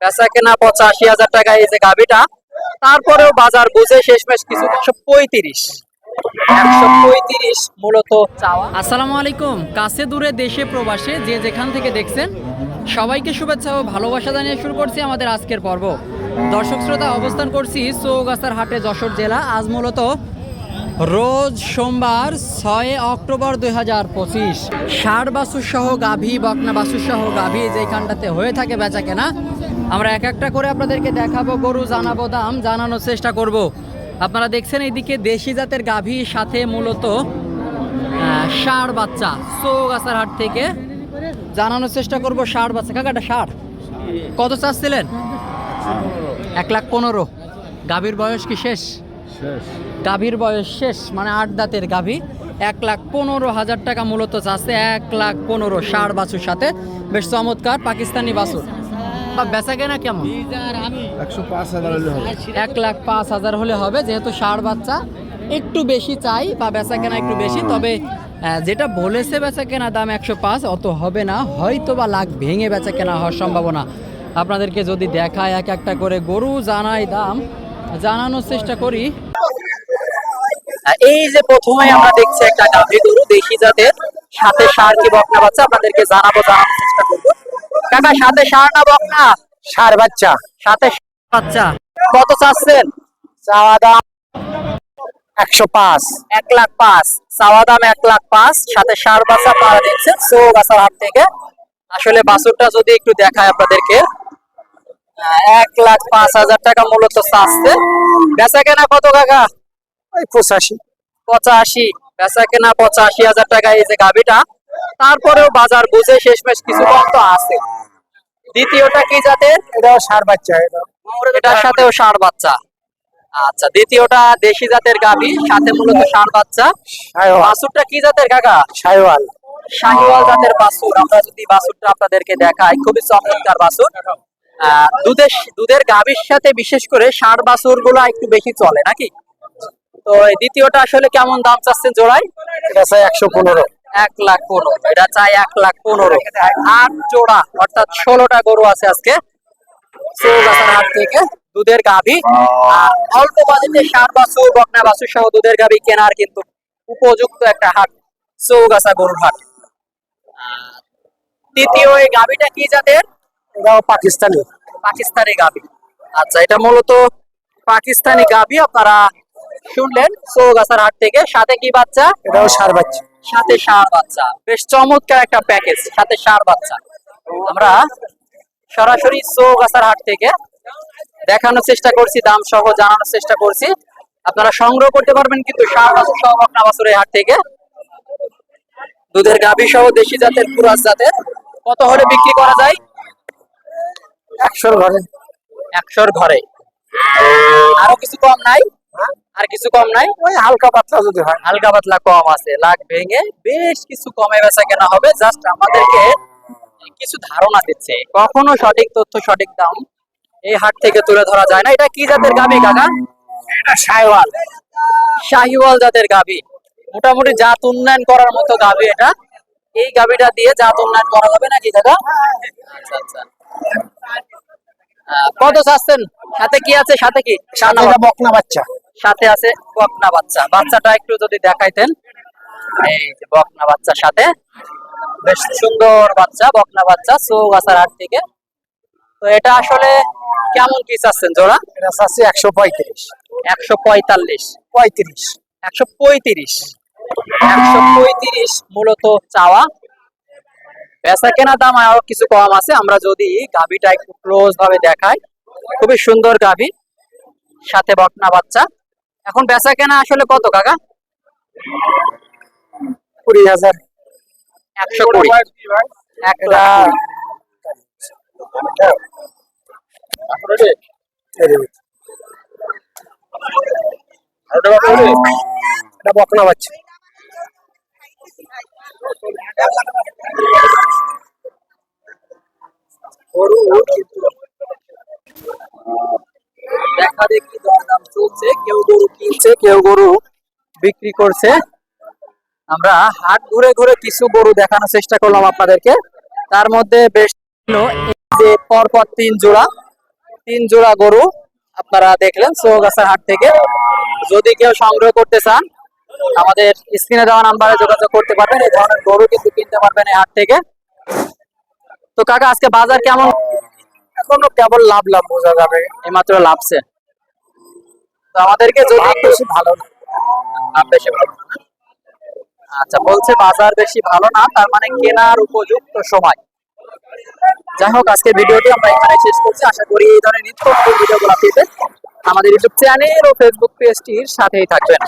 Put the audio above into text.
বেচা কেনা পঁচাশি হাজার টাকা এই যে গাভিটা, তারপরেও বাজার বুঝে শেষমেশ কিছু একশো পঁয়ত্রিশ। আসসালামু আলাইকুম। কাছে দূরে দেশে প্রবাসে যে যেখান থেকে দেখছেন, সবাইকে শুভেচ্ছা ও ভালোবাসা জানিয়ে শুরু করছি আমাদের আজকের পর্ব। দর্শক শ্রোতা, অবস্থান করছি হাটে, যশোর জেলা। আজ মূলত রোজ সোমবার ছয় অক্টোবর দুই হাজার পঁচিশ। ষাট বাসুর সহ গাভী বকনা বাসুর সহ গাভী যেখানটাতে হয়ে থাকে বেচা কেনা আমরা এক একটা করে আপনাদেরকে দেখাবো গরু জানাব দাম জানানোর চেষ্টা করব। আপনারা দেখছেন এইদিকে দেশি জাতের গাভীর সাথে মূলত ষাঁড় বাচ্চা চৌগাছার হাট থেকে জানানোর চেষ্টা করব ষাঁড় বাচ্চা। কাকাটা ষাঁড়? কত চাচ্ছিলেন? এক লাখ পনেরো। গাভীর বয়স কি শেষ। গাভীর বয়স শেষ মানে আট দাঁতের গাভী। এক লাখ পনেরো হাজার টাকা মূলত চাচ্ছে এক লাখ পনেরো ষাঁড় বাছুর সাথে। বেশ চমৎকার পাকিস্তানি বাছুর। বা বেচা কেনা কেমন? একশো পাঁচ হাজার হলে হবে। এক লাখ পাঁচ হাজার হলে হবে যেহেতু ষাঁড় বাচ্চা। একটু বেশি চাই বা বেচা কেনা একটু বেশি তবে যেটা বলেছে বেচা কেনা দাম একশো পাঁচ অত হবে না। হয়তো বা লাখ ভেঙে বেচা কেনা হওয়ার সম্ভাবনা। আপনাদেরকে যদি দেখায় এক একটা করে গরু জানাই দাম জানানোর চেষ্টা করি। এই যে প্রথমে আমরা দেখছি একটা গাভী গরু দেশি জাতের সাথে সার কি বকনা বাচ্চা আপনাদেরকে জানাব জানানোর চেষ্টা করব কাকা সাথে সার না বকনা সার বাচ্চা। সাথে বাচ্চা। কত চাচ্ছেন? চাওয়া দাম একশো পাঁচ। এক লাখ পাঁচ। চাওয়া দাম এক লাখ পাঁচ। সাথে সার বাচ্চা আপনারা দেখছেন সো গাছার হাট থেকে। আসলে বাছুরটা যদি একটু দেখায় আপনাদেরকে। এক লাখ পাঁচ হাজার টাকা মূলত চাচ্ছে। বেচা কেনা কত কাকা? পঁচাশি। পঁচাশি। বেচা কেনা পঁচাশি হাজার টাকা এই যে গাভিটা। তারপরেও বাজার বুঝে শেষমেশ কিছু কম তো আছে। দ্বিতীয়টা কি জাতের? এটাও সার বাচ্চা এটার সাথেও ষাঁড় বাচ্চা। আচ্ছা দ্বিতীয়টা দেশি জাতের গাবি সাথে মূলত ষাঁড় বাচ্চা। বাছুরটা কি জাতের কাকা? সাইওয়াল। শাহিওয়াল জাতের বাছুর। আমরা যদি বাছুরটা আপনাদেরকে দেখাই খুবই চমৎকার আহ, দুধের দুধের গাবির সাথে বিশেষ করে ষাঁড় বাছুরগুলা একটু বেশি চলে নাকি? তো দ্বিতীয়টা আসলে কেমন দাম চাচ্ছেন জোড়ায়? এটা একশো পনেরো। এক লাখ পনেরো। এটা চাই এক লাখ পনেরো। আট জোড়া অর্থাৎ ষোলোটা গরু আছে আজকে। চৌগাছার হাট থেকে দুধের গাভী। আর অল্প বাজেটে সার বাছুর বকনা বাছুর সহ দুধের গাভী কেনার কিন্তু উপযুক্ত একটা হাট চৌগাছা গরুর হাট। তৃতীয় এই গাভীটা কি জাতের? এটাও পাকিস্তানি। পাকিস্তানি গাভী। আচ্ছা এটা মূলত পাকিস্তানি গাভী আপনারা শুনলেন চৌগাছার হাট থেকে। সাথে কি বাচ্চা? এটাও সার বাচ্চা। সাথে ষাঁড় বাচ্চা। বেশ চমৎকার একটা প্যাকেজ সাথে ষাঁড় বাচ্চা। আমরা সরাসরি চৌগাছার হাট থেকে দেখানোর চেষ্টা করছি দাম সহ জানানোর চেষ্টা করছি। আপনারা সংগ্রহ করতে পারবেন কিন্তু ষাঁড় বাছুর সহ বাছুরের হাট থেকে। দুধের গাভী সহ দেশি জাতের পুরাস জাতের। কত হলে বিক্রি করা যায়? একশোর ঘরে। একশোর ঘরে। আরও কিছু কম নাই? আর কিছু কম নাই। ওই হালকা পাতলা যদি হয়। হালকা পাতলা কম আছে লাখ ভেঙে বেশ কিছু কমে বেচা কেনা হবে। জাস্ট আমাদেরকে কিছু ধারণা দিচ্ছে। কখনো সঠিক তথ্য সঠিক দাম এই হাট থেকে তুলে ধরা যায় না। এটা কি জাতের গাবি কাকা? এটা সাইওয়াল শাহিওয়াল জাতের গাভী মোটামুটি জাত উন্নয়ন করার মতো গাবি এটা। এই গাভীটা দিয়ে জাত উন্নয়ন করা যাবে নাকি কাকা? আচ্ছা আচ্ছা। কত চাচ্ছেন? সাথে কি আছে? সাথে কি? সাথে বকনা বাচ্চা। সাথে আছে বকনা বাচ্চা। বাচ্চাটা একটু যদি দেখাইতেন। এই যে বকনা বাচ্চার সাথে। বেশ সুন্দর বাচ্চা বকনা বাচ্চা চৌগাছার হাট থেকে। তো এটা আসলে কেমন কি চাচ্ছেন জোড়া? এটা চাচ্ছি একশো পঁয়ত্রিশ। একশো পঁয়তাল্লিশ। পঁয়ত্রিশ। একশো পঁয়ত্রিশ। একশো পঁয়ত্রিশ মূলত চাওয়া। বেচা কেনা দাম আরও কিছু কম আছে। আমরা যদি গাভিটা একটু ক্লোজ ভাবে দেখাই। খুবই সুন্দর গাভি। সাথে বকনা বাচ্চা। এখন বেচা কেনা আসলে কত কাকা? কুড়ি হাজার। একশো কুড়ি। এক এটা লাখ এটা বকনা বাচ্চা। গরু কিন্তু দেখা দেখি দরদাম চলছে? কেউ গরু কিনছে, কেউ গরু বিক্রি করছে। আমরা হাট ঘুরে ঘুরে কিছু গরু দেখানোর চেষ্টা করলাম আপনাদেরকে। তার মধ্যে বেশ যে পরপর তিন জোড়া তিন জোড়া গরু আপনারা দেখলেন সোগাছার হাট থেকে। যদি কেউ সংগ্রহ করতে চান, আমাদের স্ক্রিনে দেওয়া নাম্বারে যোগাযোগ করতে পারবেন, এই ধরনের গরু কিন্তু কিনতে পারবেন এই হাট থেকে। তো কাকা, আজকে বাজার কেমন? এখনও কেবল লাভ লাভ বোঝা যাবে। এইমাত্র লাভছে। তো আমাদেরকে যদি বেশি ভালো না। লাভ বেশি ভালো না? আচ্ছা বলছে বাজার বেশি ভালো না তার মানে কেনার উপযুক্ত সময়। যাই হোক আজকে ভিডিওটি আমরা এখানে শেষ করছি। আশা করি এই ধরনের নিত্য নতুন ভিডিওগুলো পেতে আমাদের ইউটিউব চ্যানেল ও ফেসবুক পেজটির সাথেই থাকবেন।